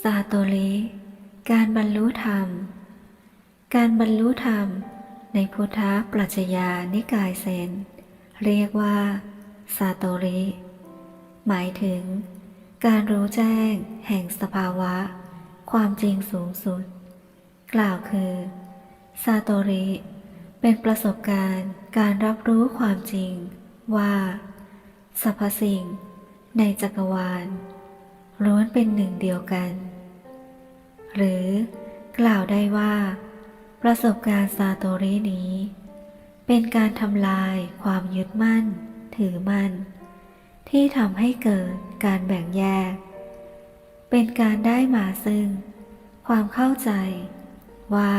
ซาโตริการบรรลุธรรม การบรรลุธรรมในพุทธปรัชญานิกายเซน เรียกว่าซาโตริ หมายถึง การรู้แจ้งแห่งสภาวะ ความจริงสูงสุด กล่าวคือซาโตริเป็นประสบการณ์การรับรู้ความจริงว่า สรรพสิ่ง ในจักรวาล ล้วนเป็นหนึ่งเดียวกัน หรือกล่าวได้ว่า ประสบการณ์ซาโตรินี้ เป็นการทำลายความยึดมั่น ถือมั่น ที่ทำให้เกิดการแบ่งแยก เป็นการได้มาซึ่ง ความเข้าใจว่า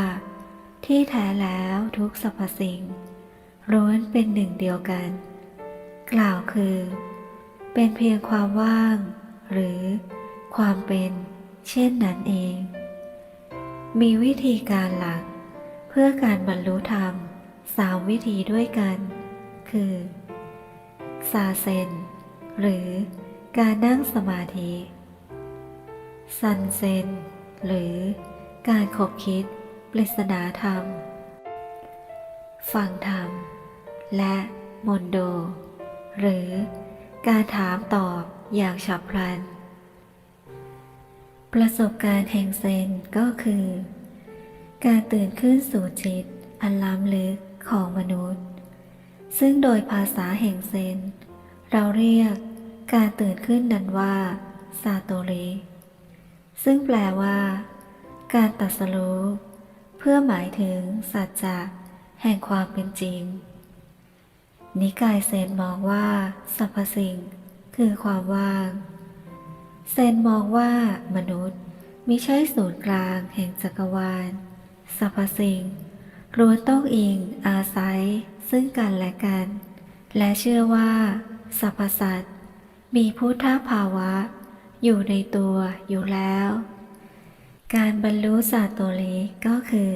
ที่แท้แล้วทุกสรรพสิ่งล้วนเป็นหนึ่งเดียวกัน กล่าวคือ เป็นเพียงความว่าง หรือความเป็นเช่นนั้นเอง มีวิธีการหลัก เพื่อการบรรลุธรรมสามวิธีด้วยกัน คือซาเซน หรือการนั่งสมาธิซันเซน หรือการขบคิดปริศนาธรรม ฟังธรรม และมนโด หรือการถามตอบ อย่างฉับพลัน ประสบการณ์แห่งเซนก็คือ การตื่นขึ้นสู่จิตอันล้ำลึกของมนุษย์ ซึ่งโดยภาษาแห่งเซน เราเรียกการตื่นขึ้นนั้นว่าซาโตริซึ่งแปลว่า การตัดสรู้เพื่อหมายถึงสัจจะแห่งความเป็นจริง นิกายเซนมองว่าสรรพสิ่ง คือความว่าง เซนมองว่ามนุษย์มิใช่ศูนย์กลางแห่งจักรวาลสรรพสิ่งล้ต้องอิงอาศัยซึ่งกันและกัน และเชื่อว่าสรรพสัตว์มีพุทธภาวะ อยู่ในตัวอยู่แล้ว การบรรลุสาโตริก็คือ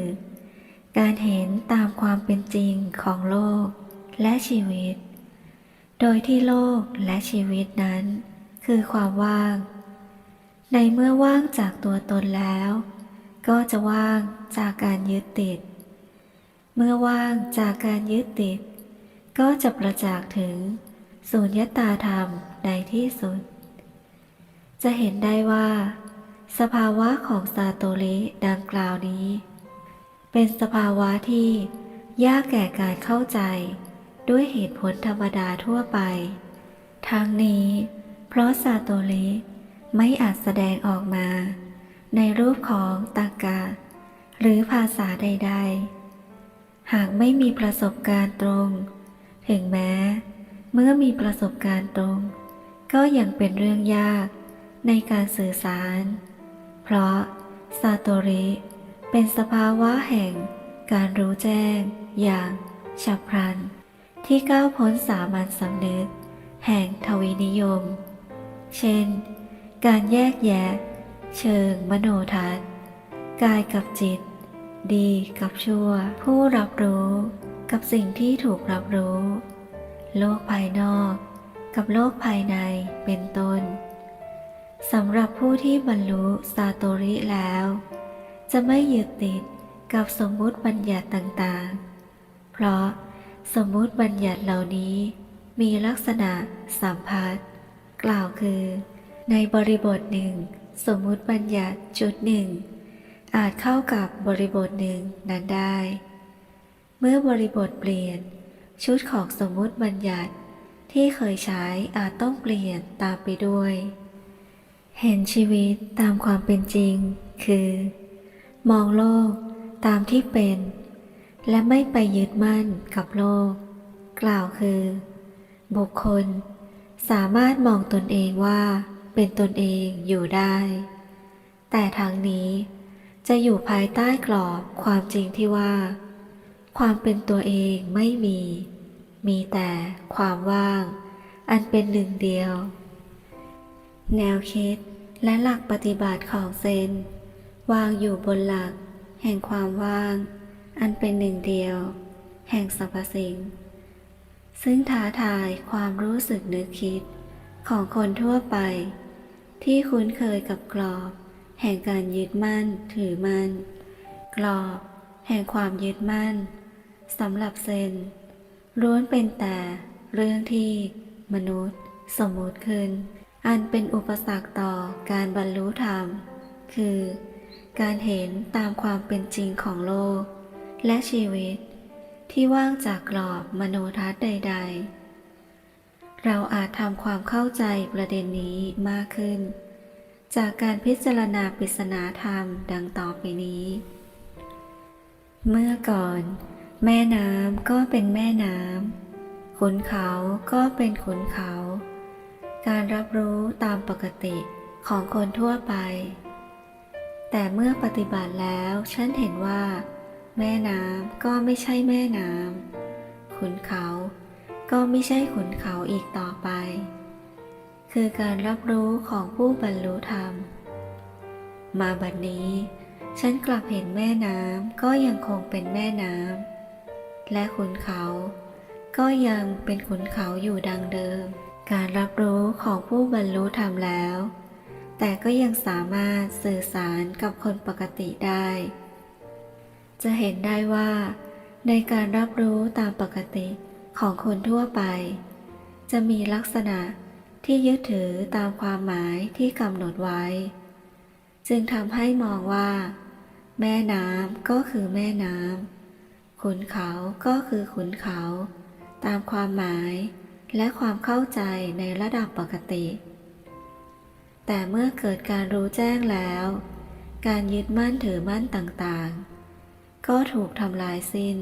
การเห็นตามความเป็นจริงของโลกและชีวิต โดยที่โลกและชีวิตนั้น คือความว่าง ในเมื่อว่างจากตัวตนแล้ว ก็จะว่างจากการยึดติด เมื่อว่างจากการยึดติด ก็จะประจักษ์ถึงสุญญตาธรรมในที่สุด จะเห็นได้ว่า สภาวะของซาโตริดังกล่าวนี้ เป็นสภาวะที่ยากแก่การเข้าใจ ด้วยเหตุผลธรรมดาทั่วไปทั้งนี้ เพราะซาโตริไม่อาจแสดงออกมา ในรูปของตากาหรือภาษาใด ๆ หากไม่มีประสบการณ์ตรง ถึงแม้ เมื่อมีประสบการณ์ตรง ก็ยังเป็นเรื่องยากในการสื่อสาร เพราะซาโตริเป็นสภาวะแห่งการรู้แจ้งอย่างฉับพลัน ที่ก้าวพ้นสามัญสำนึก แห่งทวินิยม เช่น การแยกแยะ เชิงมโนทัศน์ กายกับจิต ดีกับชั่ว ผู้รับรู้ กับสิ่งที่ถูกรับรู้ โลกภายนอก กับโลกภายในเป็นต้นสำหรับผู้ที่บรรลุซาโตริแล้ว จะไม่ยึดติดกับสมมุติบัญญัติต่างๆ เพราะ สมมุติบัญญัติเหล่านี้ มีลักษณะสัมพัทธ์กล่าวคือ ในบริบทหนึ่ง สมมุติบัญญัติจุดหนึ่งอาจเข้ากับบริบทหนึ่งนั้นได้ เมื่อบริบทเปลี่ยน ชุดของสมมุติบัญญัติที่เคยใช้อาจต้องเปลี่ยนตามไปด้วย เห็นชีวิตตามความเป็นจริง คือ มองโลกตามที่เป็น และไม่ไปยึดมั่นกับโลก กล่าวคือ บุคคลสามารถมองตนเองว่าเป็นตนเองอยู่ได้ แต่ทางนี้จะอยู่ภายใต้กรอบความจริงที่ว่า ความเป็นตัวเองไม่มี มีแต่ความว่าง อันเป็นหนึ่งเดียว แนวคิดและหลักปฏิบัติของเซน วางอยู่บนหลัก แห่งความว่าง อันเป็นหนึ่งเดียว แห่งสรรพสิ่ง ซึ่งท้าทายความรู้สึกนึกคิดของคนทั่วไป ที่คุ้นเคยกับกรอบ แห่งการยึดมั่นถือมั่น กรอบ แห่งความยึดมั่นสำหรับเซนล้วนเป็นแต่เรื่องที่มนุษย์ สมมุติขึ้น อันเป็นอุปสรรคต่อการบรรลุธรรม คือ การเห็นตามความเป็นจริงของโลก และชีวิตที่ว่างจากกรอบมโนทัศน์ใด ๆ เราอาจทำความเข้าใจประเด็นนี้มากขึ้น จากการพิจารณาปริศนาธรรมดังต่อไปนี้ เมื่อก่อน แม่น้ำก็เป็นแม่น้ำขุนเขาก็เป็นขุนเขา การรับรู้ตามปกติของคนทั่วไป แต่เมื่อปฏิบัติแล้วฉันเห็นว่า แม่น้ำก็ไม่ใช่แม่น้ำขุนเขาก็ไม่ใช่ขุนเขาอีกต่อไป คือการรับรู้ของผู้บรรลุธรรม มาบัดนี้ ฉันกลับเห็นแม่น้ำก็ยังคงเป็นแม่น้ำและขุนเขาก็ยังเป็นขุนเขาอยู่ดังเดิม การรับรู้ของผู้บรรลุธรรมแล้ว แต่ก็ยังสามารถสื่อสารกับคนปกติได้ จะเห็นได้ว่า ในการรับรู้ตามปกติของคนทั่วไป จะมีลักษณะที่ยึดถือตามความหมายที่กำหนดไว้ จึงทำให้มองว่า แม่น้ำก็คือแม่น้ำขุนเขาก็คือขุนเขา ตามความหมายและความเข้าใจในระดับปกติ แต่เมื่อเกิดการรู้แจ้งแล้ว การยึดมั่นถือมั่นต่างๆ ก็ถูกทำลายสิ้น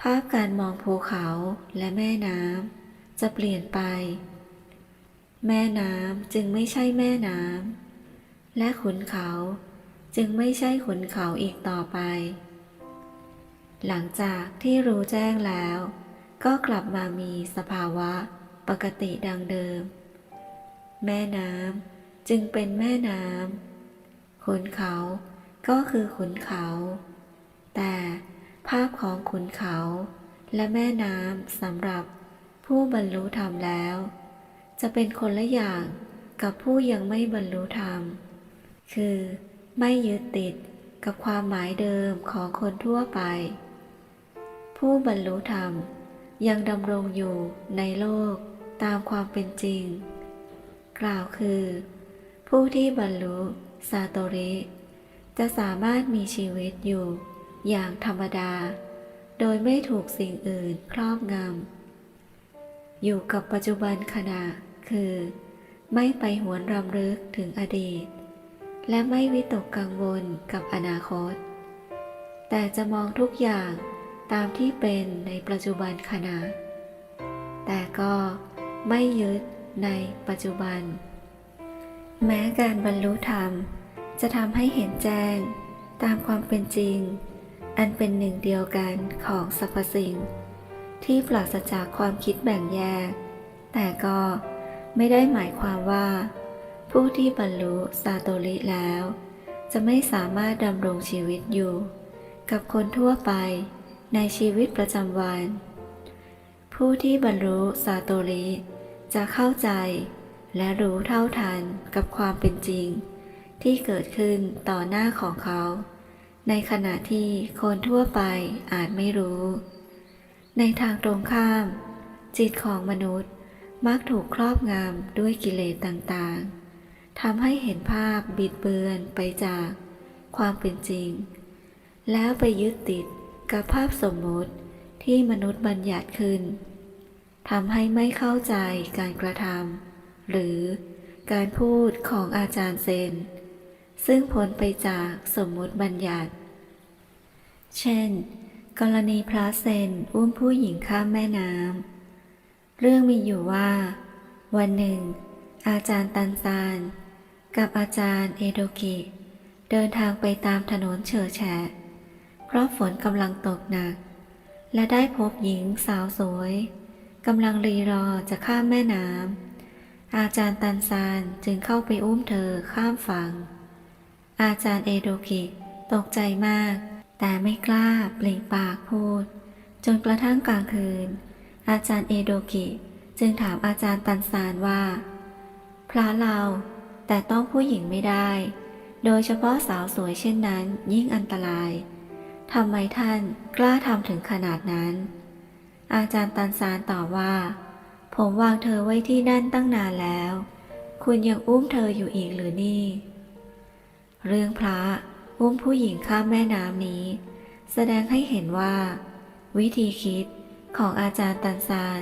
ภาพการมองภูเขาและแม่น้ำจะเปลี่ยนไป แม่น้ำจึงไม่ใช่แม่น้ำและขุนเขาจึงไม่ใช่ขุนเขาอีกต่อไป หลังจากที่รู้แจ้งแล้ว ก็กลับมามีสภาวะปกติดังเดิม แม่น้ำจึงเป็นแม่น้ำขุนเขาก็คือขุนเขา แต่ภาพของขุนเขาและแม่น้ำสำหรับผู้บรรลุธรรมแล้ว จะเป็นคนละอย่างกับผู้ยังไม่บรรลุธรรม คือไม่ยึดติดกับความหมายเดิมของคนทั่วไป ผู้บรรลุธรรมยังดำรงอยู่ในโลกตามความเป็นจริง กล่าวคือ ผู้ที่บรรลุซาโตริ จะสามารถมีชีวิตอยู่ อย่างธรรมดา โดยไม่ถูกสิ่งอื่นครอบงำ อยู่กับปัจจุบันขณะคือ ไม่ไปหวนรำลึกถึงอดีต และไม่วิตกกังวลกับอนาคต แต่จะมองทุกอย่างตามที่เป็นในปัจจุบันขณะ แต่ก็ไม่ยึดในปัจจุบัน แม้การบรรลุธรรม จะทำให้เห็นแจ้งตามความเป็นจริง อันเป็นหนึ่งเดียวกันของสรรพสิ่ง ที่ปราศจากความคิดแบ่งแยก แต่ก็ไม่ได้หมายความว่า ผู้ที่บรรลุซาโตริแล้ว จะไม่สามารถดำรงชีวิตอยู่ กับคนทั่วไปในชีวิตประจำวัน ผู้ที่บรรลุซาโตริจะเข้าใจ และรู้เท่าทันกับความเป็นจริง ที่เกิดขึ้นต่อหน้าของเขา ในขณะที่คนทั่วไปอาจไม่รู้ ในทางตรงข้าม จิตของมนุษย์มักถูกครอบงำด้วยกิเลสต่างๆทำให้เห็นภาพบิดเบือนไปจากความเป็นจริง แล้วไปยึดติดกับภาพสมมติที่มนุษย์บัญญัติขึ้นทำให้ไม่เข้าใจการกระทำหรือการพูดของอาจารย์เซน ซึ่งพ้นไปจากสมมุติบัญญัติ เช่น กรณีพระเซนอุ้มผู้หญิงข้ามแม่น้ำ เรื่องมีอยู่ว่า วันหนึ่ง อาจารย์ตันซาน กับอาจารย์เอโดกิ เดินทางไปตามถนนเฉอแฉะ เพราะฝนกำลังตกหนัก และได้พบหญิงสาวสวยกำลังรีรอจะข้ามแม่น้ำอาจารย์ตันซานจึงเข้าไปอุ้มเธอข้ามฝั่ง อาจารย์เอโดกิตกใจมาก แต่ไม่กล้าปลีปากพูด จนกระทั่งกลางคืน อาจารย์เอโดกิจึงถามอาจารย์ตันซานว่า พระเราแต่ต้องผู้หญิงไม่ได้ โดยเฉพาะสาวสวยเช่นนั้นยิ่งอันตรายทำไมท่านกล้าทำถึงขนาดนั้น อาจารย์ตันซานตอบว่า ผมวางเธอไว้ที่นั่นตั้งนานแล้ว คุณยังอุ้มเธออยู่อีกหรือนี่ เรื่องพระอุ้มผู้หญิงข้ามแม่น้ำนี้ แสดงให้เห็นว่า วิธีคิดของอาจารย์ตันซาน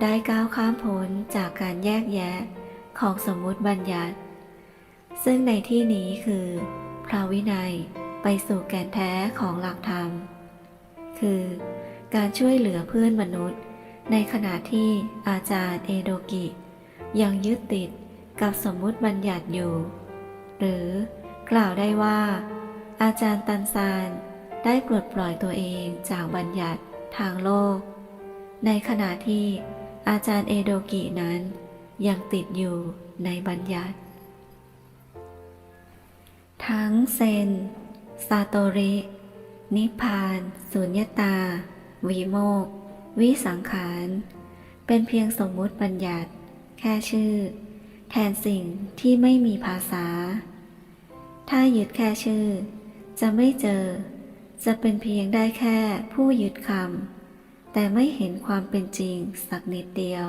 ได้ก้าวข้ามพ้นจากการแยกแยะของสมมุติบัญญัติ ซึ่งในที่นี้คือพระวินัยไปสู่แก่นแท้ของหลักธรรม คือการช่วยเหลือเพื่อนมนุษย์ ในขณะที่อาจารย์เอโดกิ ยังยึดติดกับสมมุติบัญญัติอยู่ หรือ กล่าวได้ว่า อาจารย์ตันซานได้ปลดปล่อยตัวเองจากบัญญัติทางโลก ในขณะที่อาจารย์เอโดกินั้นยังติดอยู่ในบัญญัติ ทั้งเซน ซาโตริ นิพพาน สุญญตา วิโมก วิสังขาร เป็นเพียงสมมุติบัญญัติ แค่ชื่อ แทนสิ่งที่ไม่มีภาษา ถ้ายึดแค่ชื่อ จะไม่เจอ จะเป็นเพียงได้แค่ผู้ยึดคำแต่ไม่เห็นความเป็นจริงสักนิดเดียว